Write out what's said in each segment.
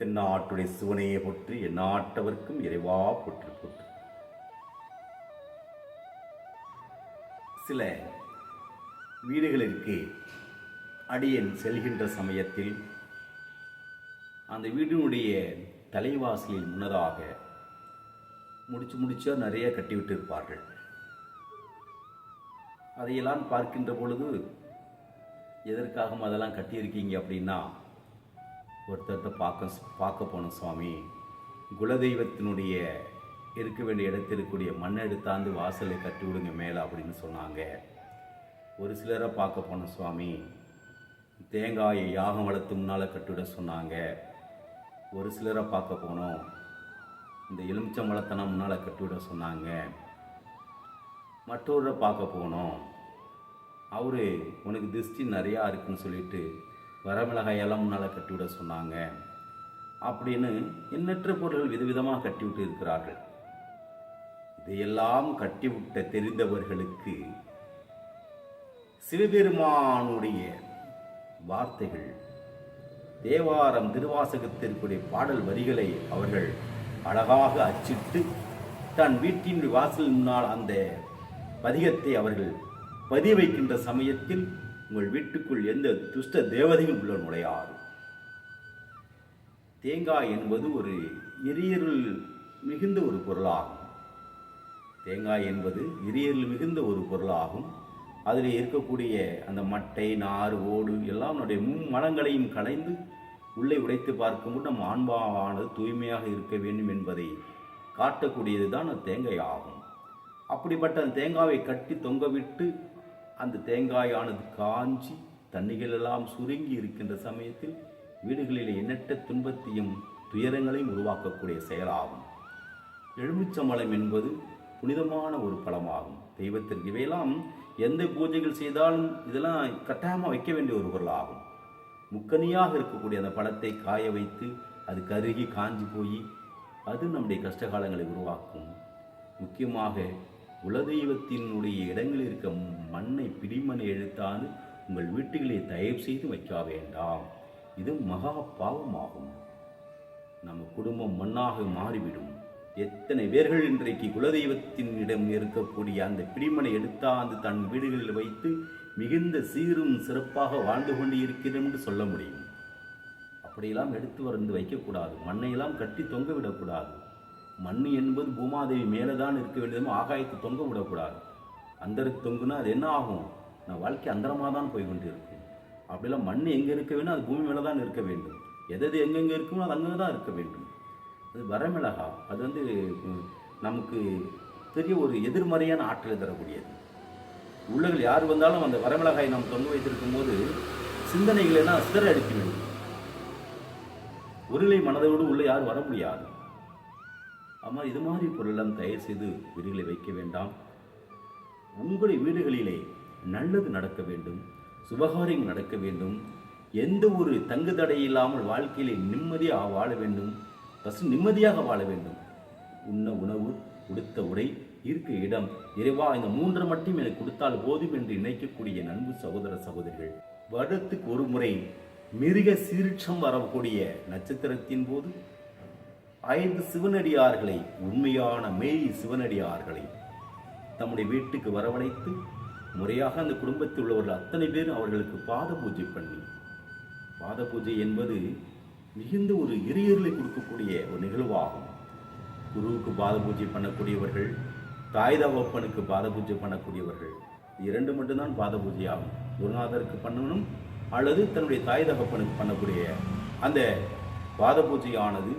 தென்னாட்டுடைய சிவனையே போற்றி எந்நாட்டவர்க்கும் இறைவா போற்றி போற்று. சில வீடுகளிற்கு அடியன் செல்கின்ற சமயத்தில் அந்த வீடினுடைய தலைவாசலில் முன்னதாக முடிச்சு முடிச்சா நிறைய கட்டிவிட்டு இருப்பார்கள் அதையெல்லாம் பார்க்கின்ற பொழுது எதற்காக அதெல்லாம் கட்டியிருக்கீங்க? அப்படின்னா ஒருத்தர்கிட்ட பார்க்க பார்க்க போனோம் சுவாமி. குலதெய்வத்தினுடைய இருக்க வேண்டிய இடத்தில் இருக்கக்கூடிய மண்ணை எடுத்தாந்து வாசலை கட்டி விடுங்க மேலே அப்படின்னு சொன்னாங்க. ஒரு சிலரை பார்க்க போனோம் சுவாமி. தேங்காயை யாகம் வளர்த்து முன்னால் கட்டிவிட சொன்னாங்க. ஒரு சிலரை பார்க்க போனோம். இந்த எலுமிச்சம் வளர்த்தனா முன்னால் கட்டிவிட சொன்னாங்க. மற்றொரு பார்க்க போனோம். அவரு உனக்கு திருஷ்டி நிறையா இருக்குன்னு சொல்லிட்டு வரமிளகாயெல்லாம் முன்னால் கட்டிவிட சொன்னாங்க. அப்படின்னு எண்ணற்ற பொருள்கள் விதவிதமாக கட்டிவிட்டு இருக்கிறார்கள். இதையெல்லாம் கட்டிவிட்ட தெரிந்தவர்களுக்கு சிவபெருமானுடைய வார்த்தைகள் தேவாரம் திருவாசகத்திற்குரிய பாடல் வரிகளை அவர்கள் அழகாக அச்சிட்டு தன் வீட்டின் வாசல் முன்னால் அந்த பதிகத்தை அவர்கள் பதிய வைக்கின்ற சமயத்தில் உங்கள் வீட்டுக்குள் எந்த துஷ்ட தேவதையும் உள்ள நுழையாது. தேங்காய் என்பது ஒரு எரியருள் மிகுந்த ஒரு பொருளாகும். தேங்காய் என்பது எரியருள் மிகுந்த ஒரு பொருளாகும். அதில் இருக்கக்கூடிய அந்த மட்டை நார் ஓடு எல்லாம் நம்முடைய மும்மலங்களையும் கலைந்து உள்ளே உடைத்து பார்க்கும்போது நம் ஆன்மாவானது தூய்மையாக இருக்க வேண்டும் என்பதை காட்டக்கூடியது தான் அந்த தேங்காய் ஆகும். அப்படிப்பட்ட அந்த தேங்காவை கட்டி தொங்கவிட்டு அந்த தேங்காயானது காஞ்சி தண்ணிகள் எல்லாம் சுருங்கி இருக்கின்ற சமயத்தில் வீடுகளில் எண்ணற்ற துன்பத்தையும் துயரங்களையும் உருவாக்கக்கூடிய செயலாகும். எலுமிச்சம்பழம் என்பது புனிதமான ஒரு பழமாகும். தெய்வத்திற்கு இவையெல்லாம் எந்த பூஜைகள் செய்தாலும் இதெல்லாம் கட்டாயமாக வைக்க வேண்டிய ஒரு பொருளாகும். முக்கனியாக இருக்கக்கூடிய அந்த பழத்தை காய வைத்து அது கருகி காஞ்சி போய் அது நம்முடைய கஷ்டகாலங்களை உருவாக்கும். முக்கியமாக குலதெய்வத்தினுடைய இடங்களில் இருக்க மண்ணை பிடிமனை எழுத்தாது உங்கள் வீட்டுகளை தயவு செய்து வைக்க வேண்டாம். இது மகா பாவமாகும். நம்ம குடும்பம் மண்ணாக மாறிவிடும். எத்தனை பேர்கள் இன்றைக்கு குலதெய்வத்தின் இடம் இருக்கக்கூடிய அந்த பிடிமனை எடுத்தாந்து தன் வீடுகளில் வைத்து மிகுந்த சீரும் சிறப்பாக வாழ்ந்து கொண்டு இருக்கிறோம் என்று சொல்ல முடியும். அப்படியெல்லாம் எடுத்து வந்து வைக்கக்கூடாது. மண்ணையெல்லாம் கட்டி தொங்க விடக்கூடாது. மண் என்பது பூமாதேவி மேலே தான் இருக்க வேண்டியதும் ஆகாயத்தை தொங்க விடக்கூடாது. அந்தருக்கு தொங்குனா அது என்ன ஆகும்? நான் வாழ்க்கை அந்தரமாக தான் போய் கொண்டு இருக்கும் அப்படிலாம் மண் எங்கே இருக்க வேணும்? அது பூமி மேலே தான் இருக்க வேண்டும். எது எது எங்கெங்கே இருக்குமோ அது அங்கே தான் இருக்க வேண்டும். அது வரமிளகா. அது வந்து நமக்கு பெரிய ஒரு எதிர்மறையான ஆற்றலை தரக்கூடியது. உள்ளங்கள் யார் வந்தாலும் அந்த வரமிளகாயை நாம் தொங்க வைத்திருக்கும் போது சிந்தனைகளை எல்லாம் சிதற வேண்டும் ஒருநிலை மனதோடு உள்ள யாரும் வர முடியாது. ஆமாம் இது மாதிரி பொருளெல்லாம் தயவு செய்து வீடுகளை வைக்க வேண்டாம். உங்களுடைய வீடுகளிலே நல்லது நடக்க வேண்டும் சுபகாரியம் நடக்க வேண்டும். எந்த ஒரு தங்கு தடை இல்லாமல் வாழ்க்கையிலே நிம்மதியாக வாழ வேண்டும். பசு நிம்மதியாக வாழ வேண்டும். உண்ண உணவு உடுத்த உடை இருக்க இடம். இறைவா இந்த மூன்று மட்டும் எனக்கு கொடுத்தால் போதும் என்று நினைக்கக்கூடிய நண்பு சகோதர சகோதரிகள் வருடத்துக்கு ஒரு முறை மிருக சீரிட்சம் வரக்கூடிய நட்சத்திரத்தின் போது ஐந்து சிவனடியார்களை உண்மையான மெய் சிவனடியார்களை தம்முடைய வீட்டுக்கு வரவழைத்து முறையாக அந்த குடும்பத்தில் உள்ளவர்கள் அத்தனை பேரும் அவர்களுக்கு பாத பூஜை பண்ணி பாத பூஜை என்பது மிகுந்த ஒரு இறையர்களை கொடுக்கக்கூடிய ஒரு நிகழ்வாகும். குருவுக்கு பாத பூஜை பண்ணக்கூடியவர்கள் தாய் தகப்பனுக்கு பாத பூஜை பண்ணக்கூடியவர்கள் இரண்டு மட்டும்தான் பாத பூஜை ஆகும் குருநாதருக்கு பண்ணணும் அல்லது தன்னுடைய தாய் தகப்பனுக்கு பண்ணக்கூடிய அந்த பாத பூஜையானது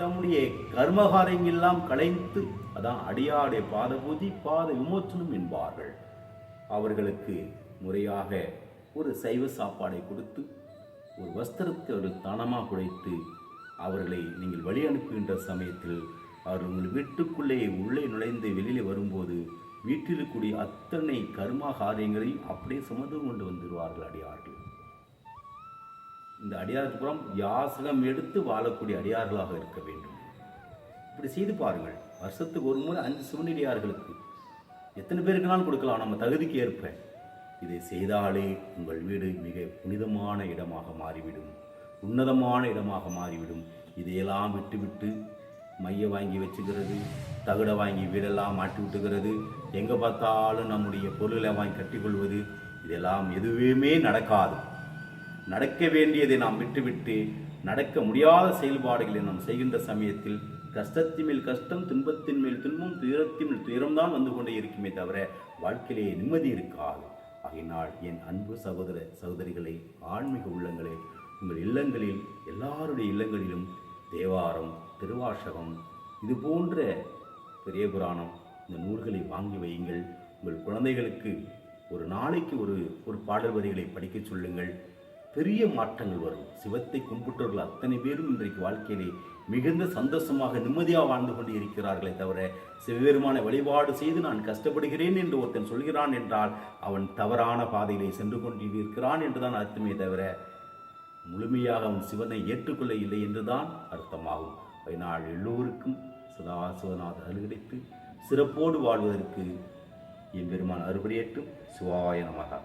தம்முடைய கர்மகாரியங்கள் எல்லாம் களைந்து அதான் அடியாடைய பாத பூஜை பாத விமோச்சனம் என்பார்கள். அவர்களுக்கு முறையாக ஒரு சைவ சாப்பாடை கொடுத்து ஒரு வஸ்திரத்தை ஒரு தானமாக குடைத்து அவர்களை நீங்கள் வழி அனுப்புகின்ற சமயத்தில் அவர் உங்கள் வீட்டுக்குள்ளே உள்ளே நுழைந்து வெளியிலே வரும்போது வீட்டில் இருக்கக்கூடிய அத்தனை கர்மா காரியங்களையும் அப்படியே சுமந்து கொண்டு வந்துடுவார்கள் அடியார்கள். இந்த அடியாருக்கு புறம் யாசகம் எடுத்து வாழக்கூடிய அடியார்களாக இருக்க வேண்டும். இப்படி செய்து பாருங்கள். வருஷத்துக்கு ஒரு முறை அஞ்சு சிவனடியார்களுக்கு எத்தனை பேருக்குனாலும் கொடுக்கலாம். நம்ம தகுதிக்கு ஏற்ப இதை செய்தாலே உங்கள் வீடு மிக புனிதமான இடமாக மாறிவிடும். உன்னதமான இடமாக மாறிவிடும். இதையெல்லாம் விட்டுவிட்டு மைய வாங்கி வச்சுக்கிறது தகுட வாங்கி வீடெல்லாம் மாட்டி விட்டுக்கிறது எங்கே பார்த்தாலும் நம்முடைய பொருளை வாங்கி கட்டிக்கொள்வது இதெல்லாம் எதுவுமே நடக்காது. நடக்க வேண்டியதை நாம் விட்டுவிட்டு நடக்க முடியாத செயல்பாடுகளை நாம் செய்கின்ற சமயத்தில் கஷ்டத்தின் மேல் கஷ்டம் துன்பத்தின் மேல் துன்பம் துயரத்தின் மேல் துயரம்தான் வந்து கொண்டே இருக்குமே தவிர வாழ்க்கையிலேயே நிம்மதி இருக்காது. ஆகையினால் என் அன்பு சகோதர சகோதரிகளை ஆன்மீக உள்ளங்களே உங்கள் இல்லங்களில் எல்லாருடைய இல்லங்களிலும் தேவாரம் திருவாசகம் இது போன்ற பெரிய புராணம் இந்த நூல்களை வாங்கி வையுங்கள். உங்கள் குழந்தைகளுக்கு ஒரு நாளைக்கு ஒரு ஒரு பாடல் வரிகளை படிக்கச் சொல்லுங்கள். பெரிய மாற்றங்கள் வரும். சிவத்தை கும்பிட்டவர்கள் அத்தனை பேரும் இன்றைக்கு வாழ்க்கையிலே மிகுந்த சந்தோஷமாக நிம்மதியாக வாழ்ந்து கொண்டு இருக்கிறார்களே தவிர சிவபெருமான வழிபாடு செய்து நான் கஷ்டப்படுகிறேன் என்று ஒருத்தன் சொல்கிறான் என்றால் அவன் தவறான பாதையிலே சென்று கொண்டு இருக்கிறான் என்றுதான் அர்த்தமே தவிர முழுமையாக அவன் சிவனை ஏற்றுக்கொள்ள இல்லை என்றுதான் அர்த்தமாகும். நாள் எல்லோருக்கும் சதா சிவநாத கிடைத்து சிறப்போடு வாழ்வதற்கு எம்பெருமான் அறுபடியேற்றும் சிவாய நமகா.